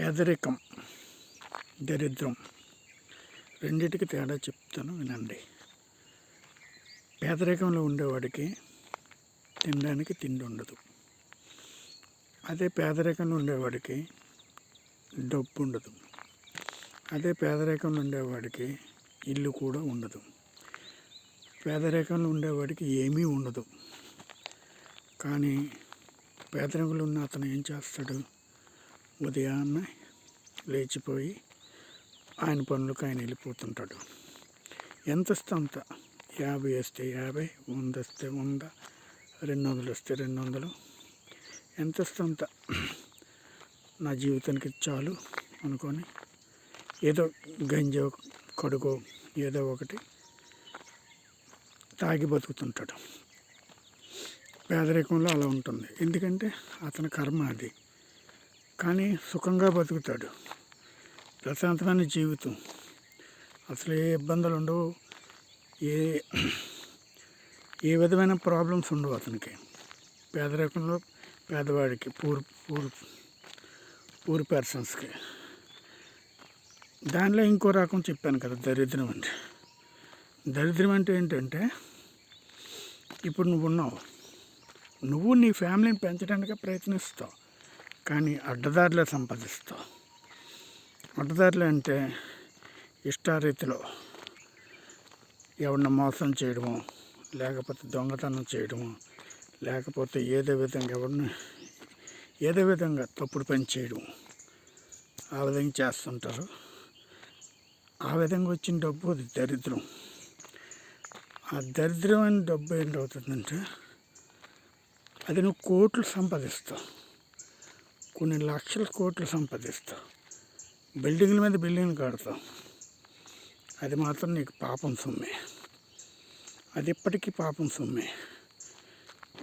పేదరికం దరిద్రం రెండిటికి తేడా చెప్తాను వినండి. పేదరికంలో ఉండేవాడికి తినడానికి తిండి ఉండదు. అదే పేదరికంలో ఉండేవాడికి డబ్బు ఉండదు. అదే పేదరికంలో ఉండేవాడికి ఇల్లు కూడా ఉండదు. పేదరికంలో ఉండేవాడికి ఏమీ ఉండదు. కానీ పేదరికంలో ఉన్న అతను ఏం చేస్తాడు? ఉదయాన్నే లేచిపోయి ఆయన పనులకు ఆయన వెళ్ళిపోతుంటాడు. ఎంత వస్తే అంత? యాభై వస్తే యాభై వంద వస్తే వంద రెండు వందలు వస్తే రెండు వందలు. ఎంత వస్తే అంత? నా జీవితానికి చాలు అనుకొని ఏదో గంజో కడుగో ఏదో ఒకటి తాగి బతుకుతుంటాడు. పేదరికంలో అలా ఉంటుంది. ఎందుకంటే అతని కర్మ అది. కానీ సుఖంగా బతుకుతాడు. ప్రశాంతమైన జీవితం. అసలు ఏ ఇబ్బందులు ఉండవు. ఏ ఏ విధమైన ప్రాబ్లమ్స్ ఉండవు అతనికి. పేదరికంలో పేదవాడికి పూర్ పూర్ పూర్ పర్సన్స్కి. దానిలో ఇంకో రకం చెప్పాను కదా దరిద్రం అంటే దరిద్రం అంటే ఏంటంటే ఇప్పుడు నువ్వు ఉన్నావు. నువ్వు నీ ఫ్యామిలీని పెంచడానికి ప్రయత్నిస్తావు. కానీ అడ్డదారిలో సంపాదిస్తావు. అడ్డదారులు అంటే ఇష్టారీతిలో ఎవరిని మోసం చేయడము లేకపోతే దొంగతనం చేయడము లేకపోతే ఏదో విధంగా ఎవరిని ఏదో విధంగా తప్పుడు పని చేయడం ఆ విధంగా చేస్తుంటారు. ఆ విధంగా వచ్చిన డబ్బు అది దరిద్రం. ఆ దరిద్రమైన డబ్బు ఏంటవుతుందంటే అది నువ్వు కోట్లు సంపాదిస్తావు. కొన్ని లక్షల కోట్లు సంపాదిస్తావు బిల్డింగ్ల మీద బిల్డింగ్లు కడతావు అది మాత్రం నీకు పాపం సొమ్మే. అది ఇప్పటికీ పాపం సొమ్మే.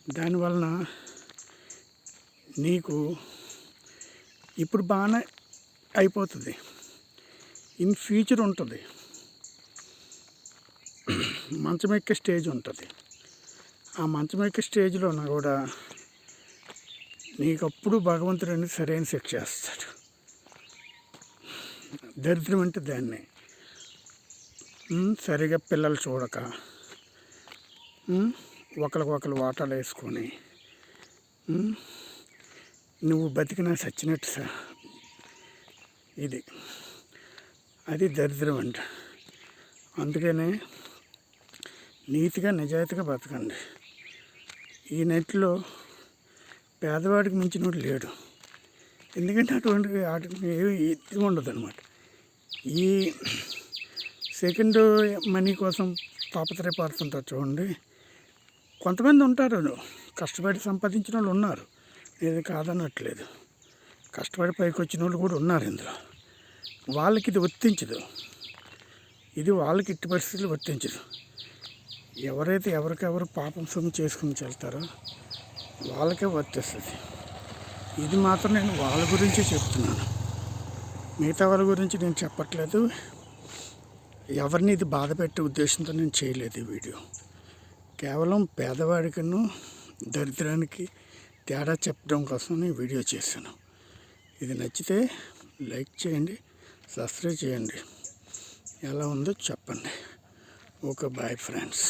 దానివలన నీకు ఇప్పుడు బాగానే అయిపోతుంది. ఇన్ ఫ్యూచర్ ఉంటుంది. మంచం ఎక్కే స్టేజ్ ఉంటుంది. ఆ మంచం ఎక్కే స్టేజ్లో కూడా నీకప్పుడు భగవంతుడు అనేది సరైన శిక్ష చేస్తాడు దరిద్రం అంటే దాన్ని. సరిగా పిల్లలు చూడక ఒకరికొకరు వాటాలు వేసుకొని నువ్వు బతికినా చచ్చినట్టు సార్ ఇది అది దరిద్రం అంట. అందుకనే నీతిగా నిజాయితీగా బతకండి. ఈ నెట్లో పేదవాడికి మించినోడు లేడు. ఎందుకంటే అటువంటి వాటికి ఏమి ఇది ఉండదు అనమాట ఈ సెకండ్ మనీ కోసం తాపత్రయపడుతుంటారు చూడండి. కొంతమంది ఉంటారు. కష్టపడి సంపాదించిన వాళ్ళు ఉన్నారు. ఇది కాదనట్లేదు. కష్టపడి పైకి వచ్చిన వాళ్ళు కూడా ఉన్నారు ఇందులో. వాళ్ళకి ఇది వర్తించదు. ఇది వాళ్ళకి ఇట్టి పరిస్థితులు వర్తించదు. ఎవరైతే ఎవరికెవరు పాపం సొమ్ము చేసుకుని వెళ్తారో వాళ్ళకే వర్తిస్తుంది ఇది మాత్రం నేను వాళ్ళ గురించి చెప్తున్నాను. మిగతా వాళ్ళ గురించి నేను చెప్పట్లేదు. ఎవరిని ఇది బాధ పెట్టే ఉద్దేశంతో నేను చేయలేదు ఈ వీడియో. కేవలం పేదవాడికను దరిద్రానికి తేడా చెప్పడం కోసం నేను వీడియో చేశాను. ఇది నచ్చితే లైక్ చేయండి సబ్స్క్రైబ్ చేయండి. ఎలా ఉందో చెప్పండి. Okay bye friends.